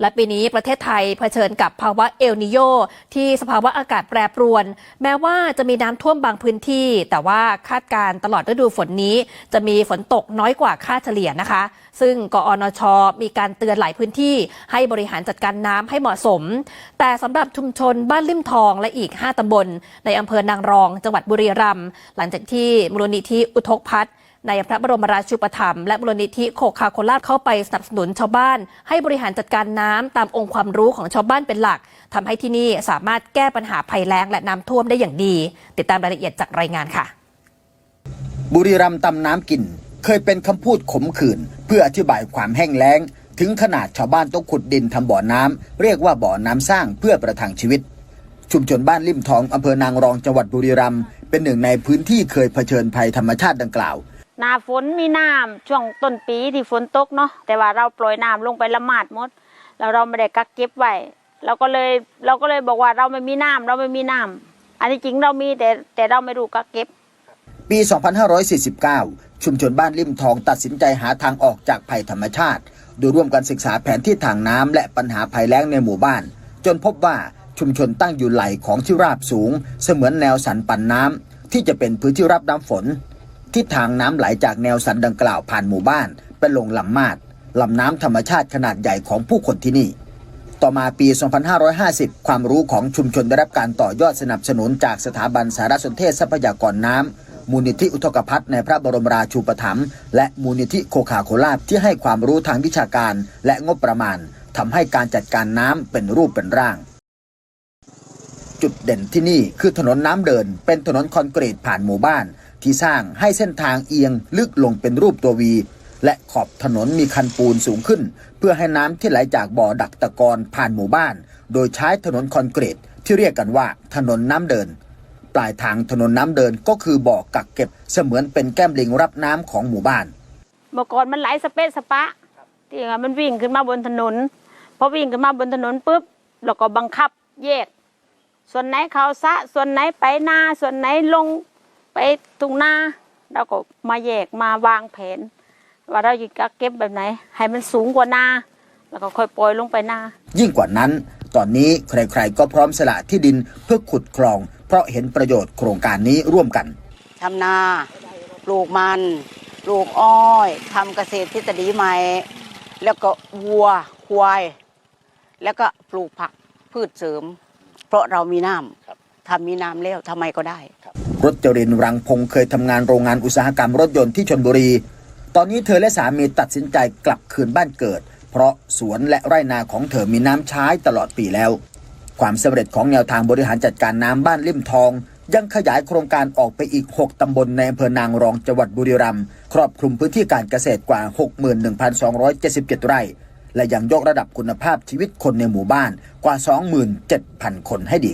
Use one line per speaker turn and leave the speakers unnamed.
และปีนี้ประเทศไทยเผชิญกับภาวะเอลนิโยที่สภาวะอากาศแปรปรวน แม้ว่าจะมีน้ำท่วมบางพื้นที่ แต่ว่าคาดการตลอดฤดูฝนนี้ จะมีฝนตกน้อยกว่าค่าเฉลี่ยนะคะ ซึ่งกอนช มีการเตือนหลายพื้นที่ให้บริหารจัดการน้ำให้เหมาะสม แต่สำหรับชุมชนบ้านลิ่มทองและอีก 5ตำบล ในอำเภอนางรอง จังหวัดบุรีรัมย์หลังจากที่มูลนิธิอุทกพัฒน์ ในพระบรมราชูปถัมภ์และมูลนิธิโคคาโคล่าเข้าไปสนับสนุนชาวบ้าน ให้บริหารจัดการน้ำตามองค์ความรู้ของชาวบ้านเป็นหลักทำให้ที่นี่สามารถแก้ปัญหาภัยแล้งและน้ำท่วมได้อย่างดี ติดตามรายละเอียดจากรายงานค่ะ
บุรีรัมย์ตำน้ำกิน เคยเป็นคำพูดขมขื่นเพื่ออธิบายความแห้งแล้ง ถึงขนาดชาวบ้านต้องขุดดินทำบ่อน้ำเรียกว่าบ่อน้ำสร้างเพื่อประทังชีวิตชุมชนบ้านลิ่มทองอำเภอนางรองจังหวัดบุรีรัมย์เป็นหนึ่งในพื้นที่เคยเผชิญภัยธรรมชาติดังกล่าว
หน้าฝนมีน้ำช่วงต้นปีที่ฝนตกเนาะแต่ว่าเราปล่อยน้ำลงไปละหมาดหมดแล้วเราไม่ได้กักเก็บไว้เราก็เลยเราก็เลยบอกว่าเราไม่มีน้ำเราไม่มีน้ำอันนี้จริงเรามีแต่แต่เราไม่รู้กักเก็บ
ปี 2549 ชุมชนบ้านลิ่มทองตัดสินใจหาทางออกจากภัยธรรมชาติ โดยร่วมกันศึกษาแผนที่ทางน้ำและปัญหาภัยแล้งในหมู่บ้าน จนพบว่าชุมชนตั้งอยู่ไหลของที่ราบสูง เสมือนแนวสันปันน้ำที่จะเป็นพื้นที่รับน้ำฝน ทิศทางน้ำไหลจากแนวสันดังกล่าวผ่านหมู่บ้านไปลงลำมาดลำน้ำธรรมชาติขนาดใหญ่ของผู้คนที่นี่ ต่อมาปี 2550 ความรู้ของชุมชนได้รับการต่อยอดสนับสนุนจากสถาบันสารสนเทศทรัพยากรน้ำมูลนิธิอุทกภัทในพระบรมราชูปถัมภ์และมูลนิธิโคคาโคลาที่ให้ความรู้ทางวิชาการและงบประมาณทำให้การจัดการน้ำเป็นรูปเป็นร่างจุดเด่นที่นี่คือถนนน้ำเดินเป็นถนนคอนกรีตผ่านหมู่บ้าน ที่สร้างให้เส้นทางเอียงลึกลงเป็นรูปตัววี และขอบถนนมีคันปูนสูงขึ้น เพื่อให้น้ำที่ไหลจากบ่อดักตะกอนผ่านหมู่บ้าน โดยใช้ถนนคอนกรีตที่เรียกกันว่าถนนน้ำเดิน ปลายทางถนนน้ำเดินก็คือบ่อกักเก็บเสมือนเป็นแก้มลิงรับน้ำของหมู่บ้าน
เมื่อก่อนมันไหลสเปซสปะที่มันวิ่งขึ้นมาบนถนนพอวิ่งขึ้นมาบนถนนปุ๊บเราก็บังคับแยก ส่วนไหนเขาสะ ส่วนไหนไปนาส่วนไหนลง ไปทุ่งนาเราก็มาแยกมาวางแผน ว่าเราจะกักเก็บแบบไหน ให้มันสูงกว่านาแล้วก็ค่อยปล่อยลงไปนา
ยิ่งกว่านั้น ตอนนี้ใครๆก็พร้อมสละที่ดินเพื่อขุดคลอง เพราะเห็นประโยชน์โครงการนี้ร่วมกัน
ทำนาปลูกมันปลูกอ้อยทำเกษตรทฤษฎีใหม่ แล้วก็วัวควาย แล้วก็ปลูกผักพืชเสริม เพราะเรามีน้ำทำมีน้ำแล้วทำไมก็ได้
รถจรินรังพงศ์เคยทำงานโรงงานอุตสาหกรรมรถยนต์ที่ชนบุรี ตอนนี้เธอและสามีตัดสินใจกลับคืนบ้านเกิด เพราะสวนและไร่นาของเธอมีน้ำใช้ตลอดปีแล้ว ความสำเร็จของแนวทางบริหารจัดการน้ำบ้านลิ่มทอง ยังขยายโครงการออกไปอีก 6 ตำบลในอำเภอนางรองจังหวัดบุรีรัมย์ครอบคลุมพื้นที่การเกษตรกว่า 61,277 ไร่ และยังยกระดับคุณภาพชีวิตคนในหมู่บ้านกว่า 27,000 คนให้ดี